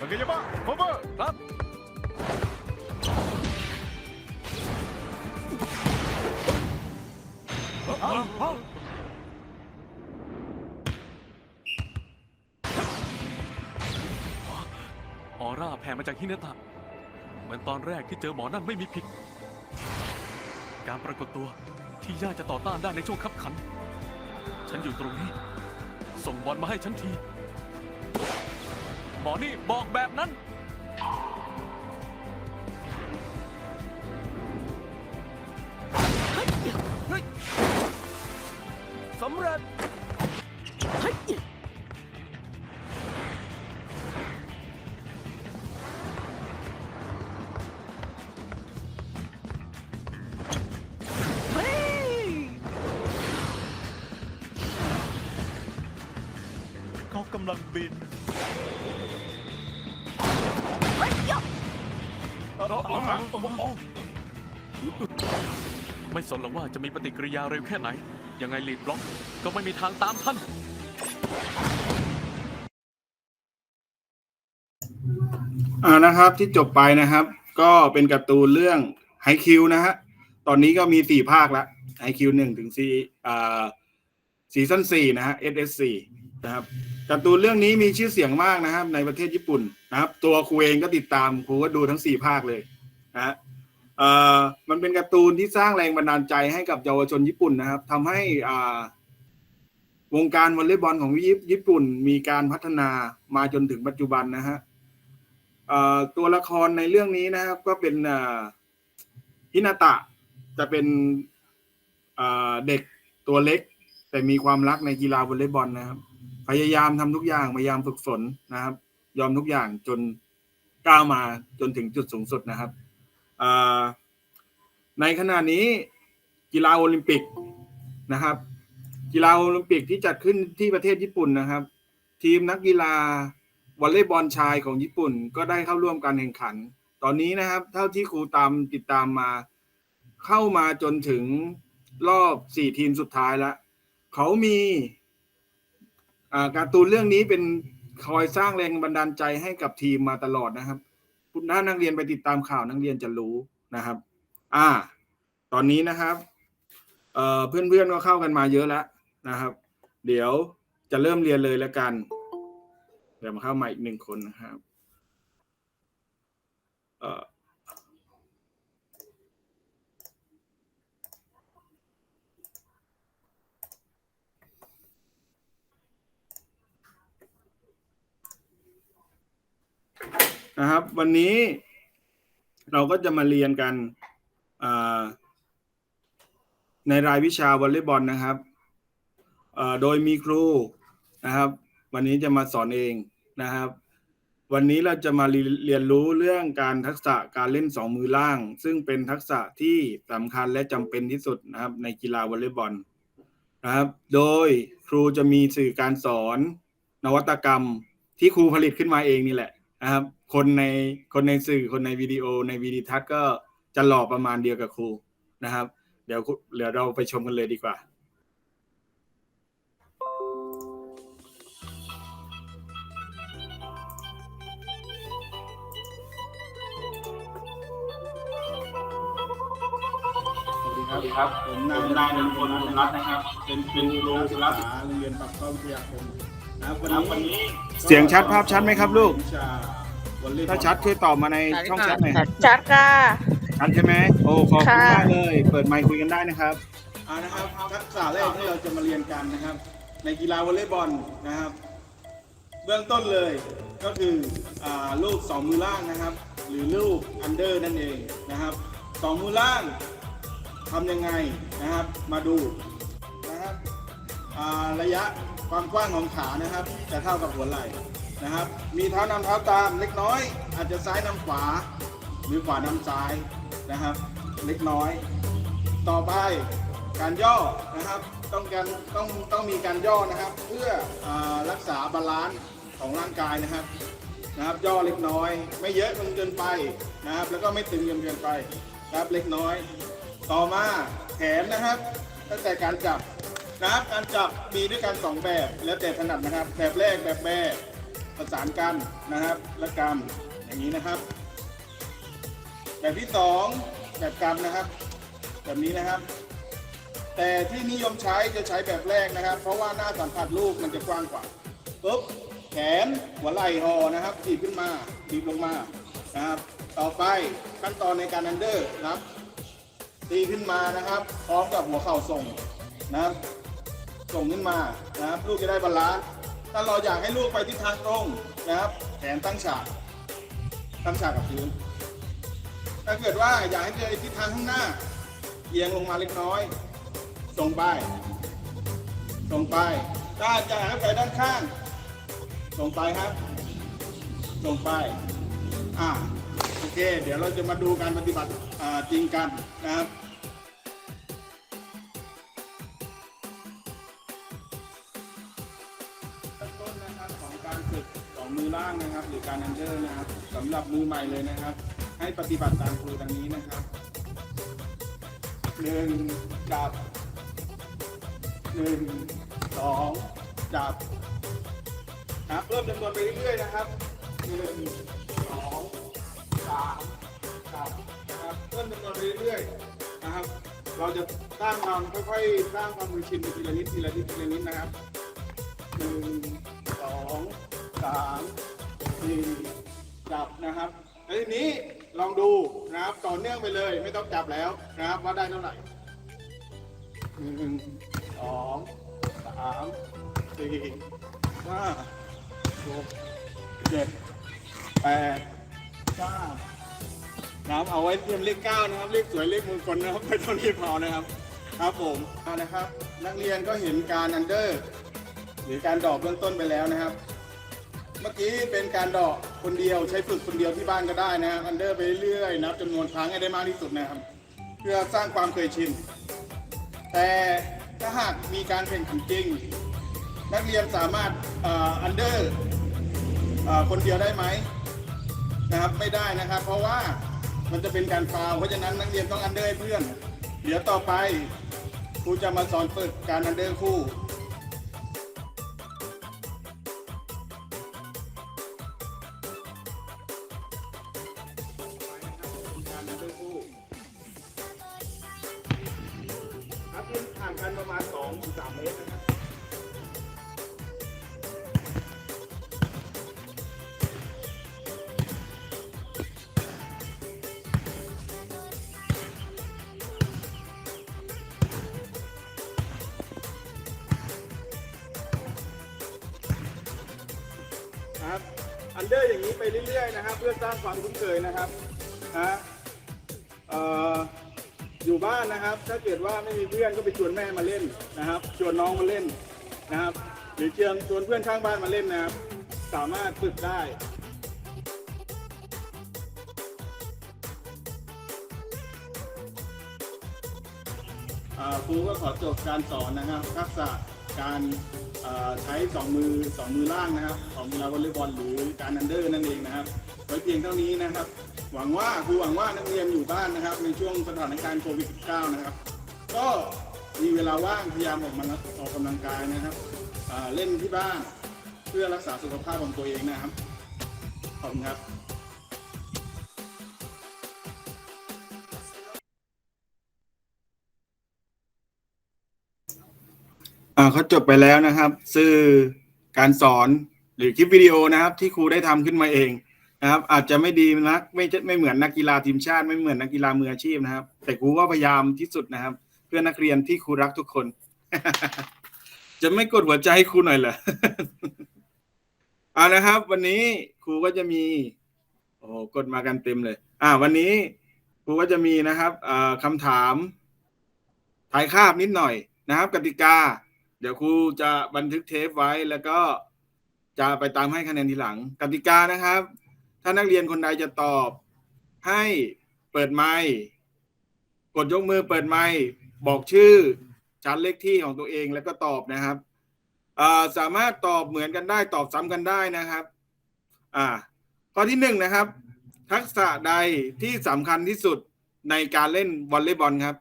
มันก็ยังบ้าโคเวอร์ครับออร่าแผ่มาจากฮินาตะเหมือนตอนแรกที่เจอหมอนั่นไม่มีผิด การปรากฏตัวที่ยากจะต่อต้านได้ในช่วงคับขัน ฉันอยู่ตรงนี้ ส่งบอลมาให้ฉันที อนี่บอกแบบนั้น สำเร็จเฮ้ยเขากำลังบิน ไม่สนหรอกว่าจะมีปฏิกิริยาเร็วแค่ไหน ยังไงลีดบล็อกก็ไม่มีทางตามทันอ่านะครับที่จบไปนะครับ ก็เป็นการ์ตูนเรื่องไฮคิวนะฮะตอนนี้ก็มีสี่ภาคล้วไฮคิวหนึ่งถึงซีอ่าซีซั่นสี่นะฮะ SS4 นะครับการ์ตูนเรื่องนี้มีชื่อเสียงมากนะครับ ในประเทศญี่ปุ่นนะครับ ตัวครูเองก็ติดตามครูก็ดูทั้งสี่ภาคเลย นะฮะเอ่อมันเป็นการ์ตูนที่สร้างแรงบันดาลใจให้กับเยาวชนญี่ปุ่นนะครับทำให้อ่าวงการวอลเลย์บอลของญี่ปุ่นมีการพัฒนามาจนถึงปัจจุบันนะฮะเอ่อตัวละครในเรื่องนี้นะครับ ก็เป็นอ่อฮินาตะจะเป็นเอ่อเด็กตัวเล็ก แต่มีความรักในกีฬาวอลเลย์บอลนะครับ พยายามทำทุกอย่างพยายามฝึกฝนนะครับ ยอมทุกอย่างจนก้าวมาจนถึงจุดสูงสุดนะครับ ในขณะนี้กีฬาโอลิมปิกนะครับ กีฬาโอลิมปิกที่จัดขึ้นที่ประเทศญี่ปุ่นนะครับ ทีมนักกีฬาวอลเลย์บอลชายของญี่ปุ่น ก็ได้เข้าร่วมการแข่งขัน ตอนนี้นะครับ เท่าที่ครูตามติดตามมา เข้ามาจนถึงรอบสี่ทีมสุดท้ายแล้วเขามีการ์ตูนเรื่องนี้เป็นคอยสร้างแรงบันดาลใจให้กับทีมมาตลอดนะครับ ถ้านักเรียนไปติดตามข่าวนักเรียนจะรู้นะครับ อ่า ตอนนี้นะครับ เอ่อเพื่อนๆก็เข้ากันมาเยอะแล้วนะครับ เดี๋ยวจะเริ่มเรียนเลยแล้วกัน เดี๋ยวมาเข้ามาอีกหนึ่งคนนะครับ นะครับ วันนี้เราก็จะมาเรียนกันในรายวิชาวอลเลย์บอลนะครับโดยมีครูนะครับ วันนี้จะมาสอนเองนะครับ วันนี้เราจะมาเรียนรู้เรื่องการทักษะการเล่นสองมือล่าง ซึ่งเป็นทักษะที่สำคัญและจำเป็นที่สุดนะครับ ในกีฬาวอลเลย์บอลนะครับ โดยครูจะมีสื่อการสอนนวัตกรรมที่ครูผลิตขึ้นมาเองนี่แหละ นะครับ คนในคนในสื่อคนในวิดีโอในวิดีทัศน์ก็จะหล่อประมาณเดียวกับครูนะครับ เดี๋ยวครูเดี๋ยวเราไปชมกันเลยดีกว่าสวัสดีครับครับผมนายนายนนพลบุญรัตน์นะครับ เป็นเป็นครูศึกษาโรงเรียนปากเข้าวิทยาคม นะครับวันนี้เสียงชัดภาพชัดไหมครับลูก ถ้าชัดช่วยตอบมาในช่องแชทหน่อยจัดค่ะชัดใช่ไหมโอ้ขอบคุณค่ะมากเลย เปิดไมค์คุยกันได้นะครับอ่านะครับทักษะแรกที่เราจะมาเรียนกันนะครับ ในกีฬาวอลเลย์บอลนะครับ เบื้องต้นเลยก็คืออ่าลูกสองมือล่างนะครับ หรือลูกอันเดอร์นั่นเองนะครับสองมือล่างทำยังไงนะครับ มาดูนะครับอ่าระยะ ความกว้างของขานะครับ จะเท่ากับหัวไหล่นะครับ มีเท้านำเท้าตามเล็กน้อย อาจจะซ้ายนำขวา หรือขวานำซ้ายนะครับ เล็กน้อย ต่อไปการย่อนะครับ ต้องการต้องต้องมีการย่อนะครับ เพื่ออรักษาบาลานซ์ของร่างกายนะครับนะครับ ย่อเล็กน้อย ไม่เยอะจนเกินไปนะครับ แล้วก็ไม่ตึงจนเกินไปนะครับเล็กน้อย ต่อมาแขนนะครับ ตั้งแต่การจับ นะครับการจับมีด้วยกันสองแบบ แล้วแต่ถนัดนะครับ แบบแรกแบบแบประสานกันนะครับ และกำอย่างนี้นะครับ แบบที่สองแบบกำนะครับ แบบนี้นะครับ แต่ที่นิยมใช้จะใช้แบบแรกนะครับ เพราะว่าหน้าสัมผัสลูกมันจะกว้างกว่าปุ๊บแขนหัวไหล่หอนะครับถีบขึ้นมาถีบลงมานะครับ ต่อไปขั้นตอนในการอันเดอร์นะครับตีขึ้นมานะครับ พร้อมกับหัวเข่าส่งนะครับ ส่งขึ้นมานะครับลูกจะได้บาลานซ์ถ้าเราอยากให้ลูกไปทิศทางตรงนะครับแขนตั้งฉากตั้งฉากกับพื้นถ้าเกิดว่าอยากให้เจอทิศทางข้างหน้าเอียงลงมาเล็กน้อยส่งไปส่งไปถ้าอยากให้ไปด้านข้างส่งไปครับส่งไปอ่าโอเค เดี๋ยวเราจะมาดูการปฏิบัติจริงกันนะครับางนะครับ หรือการอันเดอร์นะครับสำหรับมือใหม่เลยนะครับ ให้ปฏิบัติตามครูดังนี้นะครับหนึ่งจับหนึ่งสองจับนะครับเพิ่มจำนวนไปเรื่อยๆนะครับหนึ่งสองสามจับนะครับเพิ่มจำนวนไปเรื่อยๆนะครับ เราจะสร้างความค่อยๆสร้างความมือชินทีละนิดทีละนิดทีละนิดนะครับหนึ่งสองสาม สี่จับนะครับแล้วทีนี้ลองดูนะครับต่อเนื่องไปเลยไม่ต้องจับแล้วนะครับว่าได้เท่าไหร่หนึ่งสองสามสี่ห้าหกเจ็ดแปดเก้านะครับเอาไว้เตรียมเลขเก้านะครับเลขสวยเลขมงคลนะครับไม่ต้องรีบพอนะครับ ครับผมเอานะครับ นักเรียนก็เห็นการอันเดอร์ หรือการดอกเบื้องต้นไปแล้วนะครับ เมื่อกี้เป็นการดอกคนเดียวใช้ฝึกคนเดียวที่บ้านก็ได้นะครับอันเดอร์ไปเรื่อยๆนับจำนวนครั้งให้ได้มากที่สุดนะครับ เพื่อสร้างความเคยชิน แต่ถ้าหากมีการแข่งขันจริง นักเรียนสามารถอันเดอร์คนเดียวได้ไหมนะครับไม่ได้นะครับ เพราะว่ามันจะเป็นการฟาวเพราะฉะนั้นนักเรียนต้องอันเดอร์ให้เพื่อน เดี๋ยวต่อไปครูจะมาสอนฝึกการอันเดอร์คู่ เดอร์อย่างนี้ไปเรื่อยๆนะครับ เพื่อสร้างความคุ้นเคยนะครับนะเอ่ออยู่บ้านนะครับ ถ้าเกิดว่าไม่มีเพื่อนก็ไปชวนแม่มาเล่นนะครับ ชวนน้องมาเล่นนะครับ หรือเชิญชวนเพื่อนข้างบ้านมาเล่นนะครับ สามารถฝึกได้ รูก็ขอจบการสอนนะครับทักษะการใช้สองมือสองมือล่างนะครับของกีฬาวอลเลย์บอลหรือการอันเดอร์นั่นเองนะครับไว้เพียงเท่านี้นะครับ หวังว่าครูหวังว่านักเรียนอยู่บ้านนะครับ ในช่วงสถานการณ์โควิด -19 นะครับ ก็มีเวลาว่างพยายามออกมาออกกำลังกายนะครับเล่นที่บ้านเพื่อรักษาสุขภาพของตัวเองนะครับขอบคุณครับ เขาจบไปแล้วนะครับสื่อการสอนหรือคลิปวิดีโอนะครับ ที่ครูได้ทำขึ้นมาเองนะครับ อาจจะไม่ดีนักไม่ไม่เหมือนนักกีฬาทีมชาติ ไม่เหมือนนักกีฬามืออาชีพนะครับ แต่ครูก็พยายามที่สุดนะครับ เพื่อนักเรียนที่ครูรักทุกคน จะไม่กดหัวใจให้ครูหน่อยเหรออ่านะครับ วันนี้ครูก็จะมี โอ้กดมากันเต็มเลย อ่า วันนี้ครูก็จะมีนะครับอ่าคำถามถ่ายคาบนิดหน่อยนะครับ กติกา เดี๋ยวครูจะบันทึกเทปไว้แล้วก็จะไปตามให้คะแนนทีหลังกติกานะครับ ถ้านักเรียนคนใดจะตอบ ให้เปิดไมค์กดยกมือเปิดไมค์บอกชื่อชั้นเลขที่ของตัวเองแล้วก็ตอบนะครับสามารถตอบเหมือนกันได้ตอบซ้ำกันได้นะครับ อ่า ข้อที่หนึ่งนะครับ ทักษะใดที่สำคัญที่สุดในการเล่นวอลเลย์บอลครับ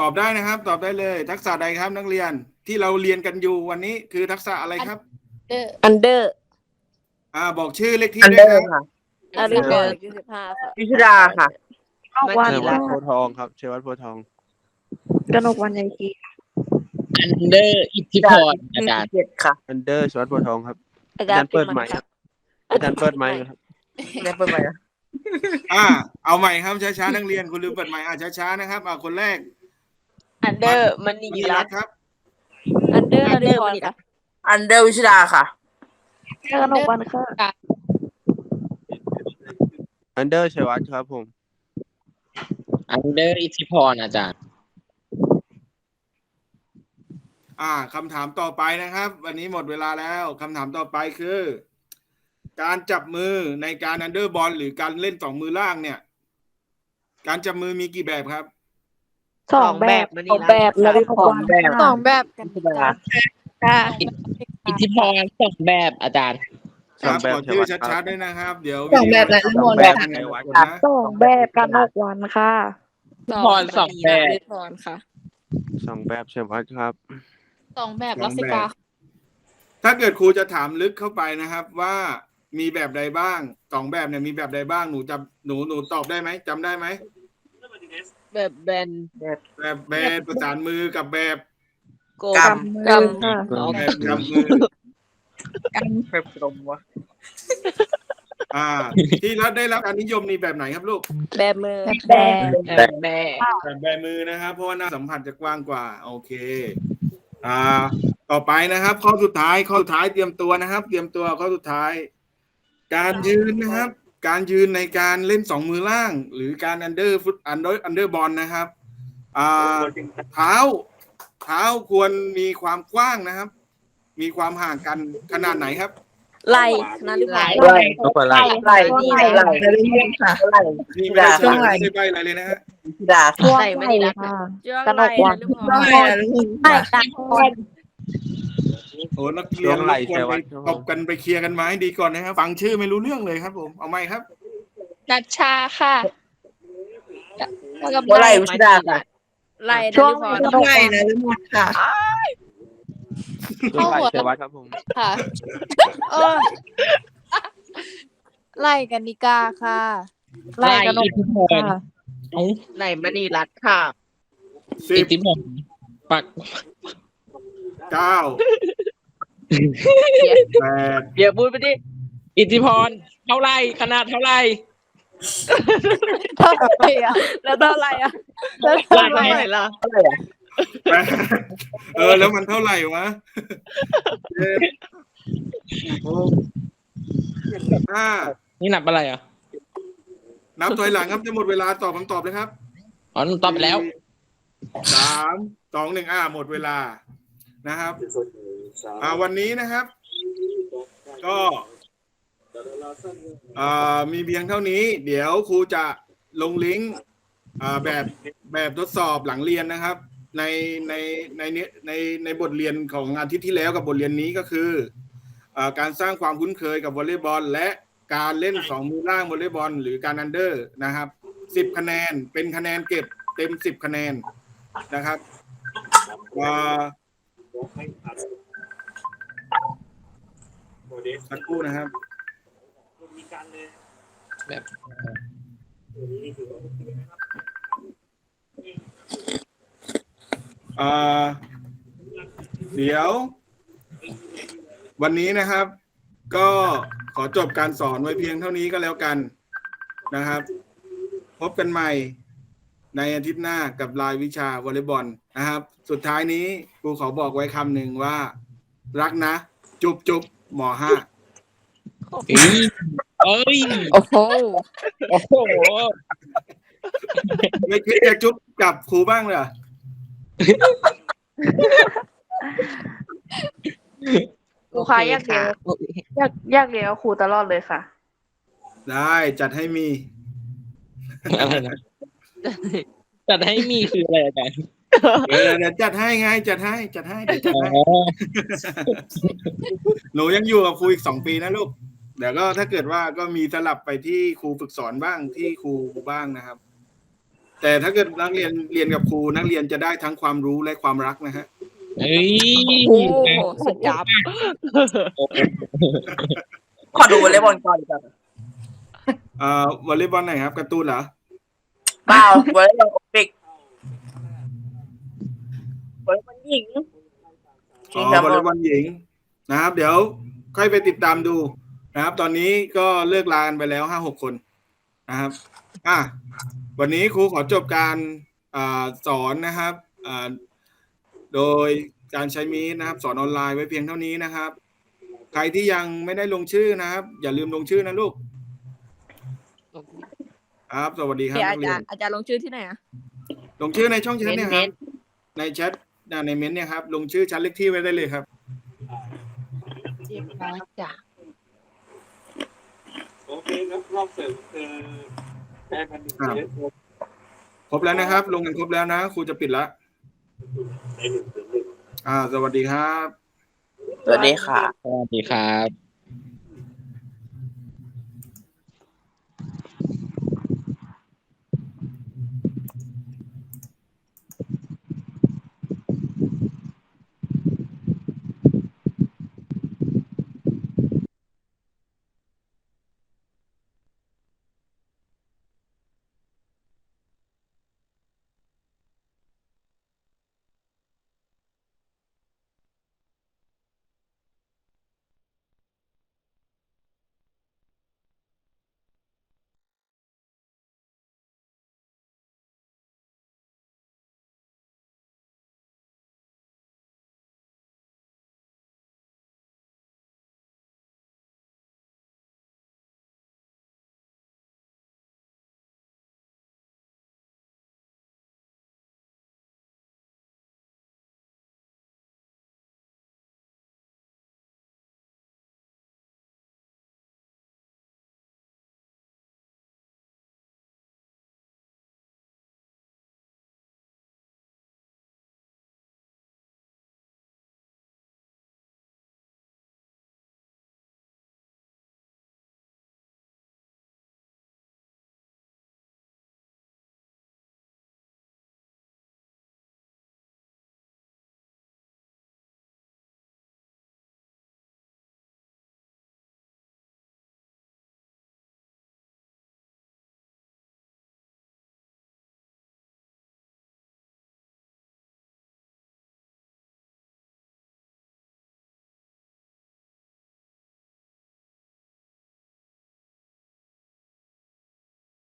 ตอบได้นะครับ ตอบได้เลย ทักษะใดครับนักเรียนที่เราเรียนกันอยู่วันนี้คือทักษะอะไรครับ อันเดอร์อ่าบอกชื่อเลขที่อันด้เดวอยครับร์ค่ะอันเดอร์ยี่สิบห้าค่ะวิชุดาค่ะนอกวันเชวัค่ะตโพธิ์ทองครับเชวัตโพธิ์ทองกนกวันใหญ่กีอันเดอร์อิทธิพรอาจารย์ เจ็ดค่ะอันเดอร์เชวัตโพธิ์ทองครับ อาจารย์เปิดไมค์ครับ อาจารย์เปิดไมค์ครับได้เปิดไหมอ่า เอาใหม่ครับช้าๆนักเรียนคุณลืมเปิดใหม่อ่าช้าๆนะครับอ่าคนแรก อันเดอร์มันนีมีรัรัตฐครับอันเดอร์อันเดอร์มันค่ะอันเดอร์วิชุดาค่ะกนกวันค่ะอันเดอร์เชวัตครับผม อันเดอร์อิทธิพรอาจารย์ อ่าคำถามต่อไปนะครับ วันนี้หมดเวลาแล้วคำถามต่อไปคือ การจับมือในการอันเดอร์บอลหรือการเล่นสองมือล่างเนี่ย การจับมือมีกี่แบบครับ สองแบบสองแบบแล้วก็สองแบบสองแบบกันวิชุดาค่ะอิทธิพรสองแบบอาจารย์ครับสองแบบขอชื่อเชวัตชัดๆด้วยนะครับ เดี๋ยวสองแบบและสองแบบเชวัตนะสองแบบกนกวันค่ะพรสองแบบพรค่ะสองแบบเชวัตครับสองแบบสลัองสิแบกาบถ้าเกิดครูจะถามลึกเข้าไปนะครับว่ามีแบบใดบ้างสองแบบเนี่ยมีแบบใดบ้างหนูจำหนูหนูตอบได้ไหมจำได้ไหม แบบแบนแบบแบบประสานมือกับแบบโกกกำมือค่ะแบบกำมือแบบตรงวะอ่า ที่รัฐได้รับการนิยมนี่แบบไหนครับลูก แบบมือแบบ แบบแม่แบบแบมือนะครับ เพราะว่าหน้าสัมผัสจะกว้างกว่า โอเค อ่า ต่อไปนะครับ ข้อสุดท้ายข้อสุดท้ายเตรียมตัวนะครับ เตรียมตัวข้อสุดท้าย การยืนนะครับ การยืนในการเล่นสองมือล่าง หรือการอันเดอร์ฟุตอันเดอร์อันเดอร์บอลนะครับอ่าเท้าเท้าควรมีความกว้างนะครับ มีความห่างกันขนาดไหนครับ ไหลนาฬิกาไล่ต้องไปไล่ไหลนี่ไหลไหลค่ะไล่นี่ไม่ได้ช่ใช่วงไหล่ไม่ได้ใบอะไรเลยนะฮะวิชุดาช่วงไหลค่ะกนกวันไหลกัน โอ้นักเรียนรบกวนไปตบกันไปเคลียร์กันมาให้ดีก่อนนะครับฟังชื่อไม่รู้เรื่องเลยครับ ผมเอาไหมครับนัชชาค่ะแล้วก็หัวไหล่วิชุดาค่ะไหลช่วงนาไหลฬิกกานกวันนะหมดค่ะช่วงไหล่เชวัตครับผมค่ะเออไหลกันนิกาค่ะไหลกนกอิทธิพรค่ะเอ้าไหล่มณีรัตน์ค่ะสิอิบทธิพรปักเก้า แปดเดี๋ยวพูดไปดิ อิทธิพร เท่าไหรขนาดเท่าไหรเท่าไหร่อะแล้วเท่าไหร่อะแล้วเท่าเท่าไหไหร่ร่ล่ะเท่าไหร่อะแปดเออ แล้วมันเท่าไหร่วะเจ็ดหกห้านี่นับอะไรอะ นับถอยหลังครับจะหมดเวลาตอบคำตอบเลยครับ อ๋อหนูตอบไปแล้วสามสองหนึ่งอ่าหมดเวลา นะครับอ่าวันนี้นะครับ ก็อ่ามีเพียงเท่านี้ เดี๋ยวครูจะลงลิงก์อ่าแบบแบบทดสอบหลังเรียนนะครับ ในในในเนี้ยในในบทเรียนของอาทิตย์ที่แล้วกับบทเรียนนี้ก็คืออาการสร้างความคุ้นเคยกับวอลเลย์บอล และการเล่นสองมือล่างวอลเลย์บอล หรือการอันเดอร์นะครับสิบคะแนนเป็นคะแนนเก็บเต็มสิบคะแนนนะครับอ่า สักครู่นะครับแบบอ่าเดี๋ยว วันนี้นะครับ ก็ขอจบการสอนไว้เพียงเท่านี้ก็แล้วกันนะครับ พบกันใหม่ ในอาทิตย์หน้ากับรายวิชาวอลเลย์บอลนะครับ สุดท้ายนี้ครูขอบอกไว้คำหนึ่งว่า รักนะ จุบจุบหมอห้าเอ้ยเอ้ยโอ้โหโอ้โหไม่คิดจะจุบกับครูบ้างเหรอครูคะอยากเรียนอยากอยากเรียนกับครูตลอดเลยค่ะ ได้จัดให้มี อะไรนะ จัดให้มีคืออะไรอาจารย์เออเดี๋ยวจัดให้ไงจัดให้จัดให้เดี๋ยวจัดอ๋อให้หนูยังอยู่กับครูอีกสองปีนะลูกเดี๋ยวก็ถ้าเกิดว่าก็มีสลับไปที่ครูฝึกสอนบ้างที่ครูบ้างนะครับ แต่ถ้าเกิดนักเรียนเรียนกับครูนักเรียนจะได้ทั้งความรู้และความรักนะฮะเฮ้ยโอ้สุดยับขอดูวอลเลย์บอลก่อนดีกว่าเอ่อวอลเลย์บอลไหนครับการ์ตูนเหรอ เปล่าวอลเลย์บอลโอลิมปิกวอลเลย์บอลหญิงอ๋อวอลเลย์บอลหญิงนะครับ เดี๋ยวค่อยไปติดตามดูนะครับ ตอนนี้ก็เลิกลากันไปแล้วห้าหกคนนะครับ อะวันนี้ครูขอจบการอ่าสอนนะครับอ่าโดยการใช้มีดนะครับ สอนออนไลน์ไว้เพียงเท่านี้นะครับ ใครที่ยังไม่ได้ลงชื่อนะครับ อย่าลืมลงชื่อนะลูก ครับ สวัสดีครับเดี๋ยวอานักเรีจายรนย์อาจารย์ลงชื่อที่ไหนอะลงชื่อในช่องแชทเนี่ยคเน้รับนในแชทอ่าในเม้นต์เนี่ยครับลงชื่อชั้นเลขที่ไว้ได้เลยครับ เรียบร้อยจ้ะโอเคครับรอบเสริมคือแค่พันอ่าครบแล้วนะครับ ลงกันครบแล้วนะครูจะปิดละอ่า สวัสดีครับ สวัสดีค่ะ สวัสดีครับ